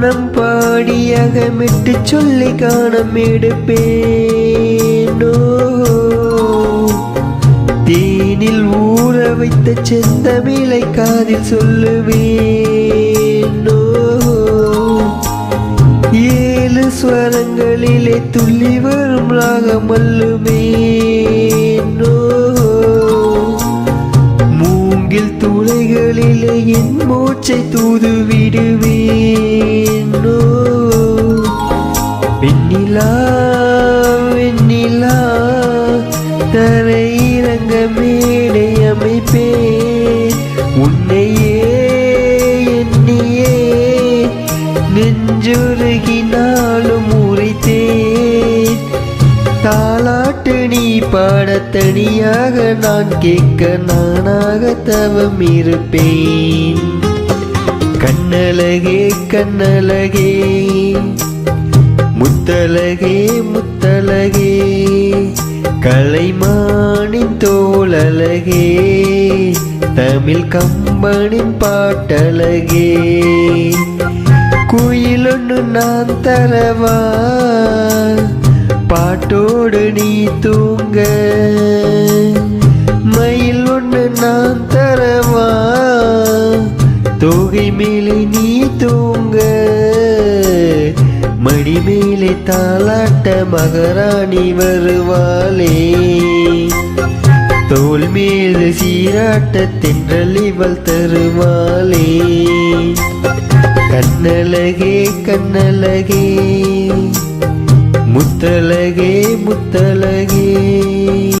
ராகமிட்டு சொல்லி காணம் எடுப்பேனோ தேனில் ஊற வைத்த செந்தமிழை காதில் சொல்லுவேனோ? ஏழு ஸ்வரங்களிலே துள்ளி வரும் ராகம் அல்லுமேனோ துளைகளிலே என் மூச்சை தூது விடுவேனோ வெண்ணிலா வெண்ணிலா தரையிறங்க மேடை அமைப்பேன். உன்னையே எண்ணியே நெஞ்சுருகினாலும் தாலாட்டு நீ பாட தனியாக நான் கேட்க நானாக தவம் இருப்பேன். கண்ணழகே கண்ணழகே முத்தழகே முத்தழகே கலைமானின் தோளழகே தமிழ் கம்பனின் பாட்டழகே. குயிலொன்னு நான் தரவா? பாட்டோடு நீ தூங்க. மயில் ஒன்று நான் தரவா? தோகை மேலே நீ தூங்க. மடி மேலே தாளாட்ட மகாராணி வருவாளே. தோல் மீது சீராட்ட தென்றல் இவள் தருவாளே. கண்ணழகே கண்ணழகே. முத்தழகே முத்தழகே.